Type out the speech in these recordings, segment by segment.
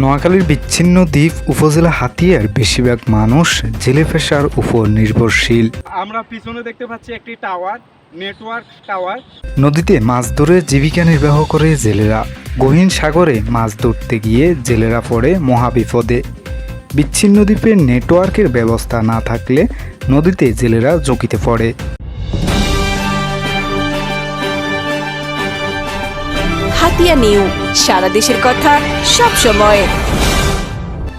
নোয়াখালীর বিচ্ছিন্ন দ্বীপ উপজেলা হাতিয়ার বেশিরভাগ মানুষ জেলে পেশার উপর নির্ভরশীল। আমরা পিছনে দেখতে পাচ্ছি একটি টাওয়ার নেটওয়ার্ক টাওয়ার। নদীতে মাছ ধরে জীবিকা নির্বাহ করে জেলেরা। গহীন সাগরে মাছ ধরতে গিয়ে জেলেরা পড়ে মহাবিপদে। বিচ্ছিন্ন দ্বীপের নেটওয়ার্কের ব্যবস্থা না থাকলে নদীতে জেলেরা ঝুঁকিতে পড়ে। হাতিয়া নিউ। সারা দেশের কথা সব সময়।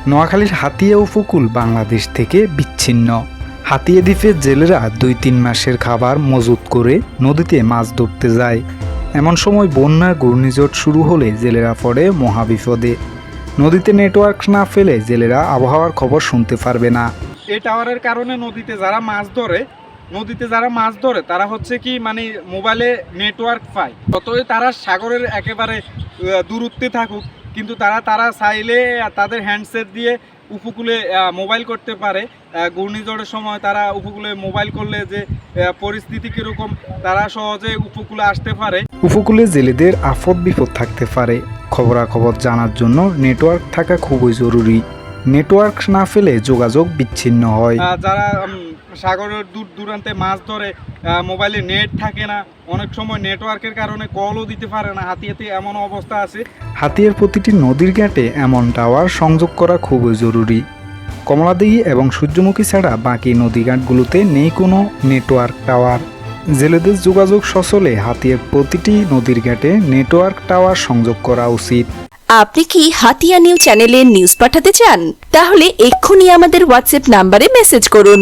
নোয়াখালীর হাতিয়া উপকূল বাংলাদেশ থেকে বিচ্ছিন্ন। হাতিয়া দ্বীপের জেলেরা দুই তিন মাসের খাবার মজুত করে নদীতে মাছ ধরতে যায়। এমন সময় বন্যা ঘূর্ণিঝড় শুরু হলে জেলেরা পড়ে মহাবিপদে। নদীতে নেটওয়ার্ক না ফেলে জেলেরা আবহাওয়ার খবর শুনতে পারবে না। এই টাওয়ারের কারণে নদীতে যারা মাছ ধরে নদীতে যারা মাছ ধরে তারা হচ্ছে কি মানে মোবাইলে নেটওয়ার্ক পায়। যতই তারা সাগরের একেবারে দূরত্বে থাকুক কিন্তু তারা তারা চাইলে তাদের হ্যান্ডসেট দিয়ে উপকূলে মোবাইল করতে পারে। ঘূর্ণিঝড়ের সময় তারা উপকূলে মোবাইল করলে যে পরিস্থিতি কীরকম তারা সহজে উপকূলে আসতে পারে। উপকূলে জেলেদের আফদ বিপদ থাকতে পারে। খবরাখবর জানার জন্য নেটওয়ার্ক থাকা খুবই জরুরি। নেটওয়ার্ক না ফেলে যোগাযোগ বিচ্ছিন্ন হয়। যারা সাগরের দূর দূরান্তে মাছ ধরে মোবাইলে নেট থাকে না। অনেক সময় নেটওয়ার্কের কারণে কলও দিতে পারে না। হাতি হাতি এমন অবস্থা আছে। হাতিয়ার প্রতিটি নদীর ঘাটে এমন টাওয়ার সংযোগ করা খুবই জরুরি। কমলাদিঘি এবং সূর্যমুখী ছাড়া বাকি নদীঘাটগুলোতে নেই কোনো নেটওয়ার্ক টাওয়ার জেলেদের যোগাযোগ সচলে হাতিয়ার প্রতিটি নদীর ঘাটে নেটওয়ার্ক টাওয়ার সংযোগ করা উচিত। আপনি কি হাতিয়া নিউ চ্যানেলে নিউজ পাঠাতে চান? তাহলে এক্ষুনি আমাদের হোয়াটসঅ্যাপ নাম্বারে মেসেজ করুন।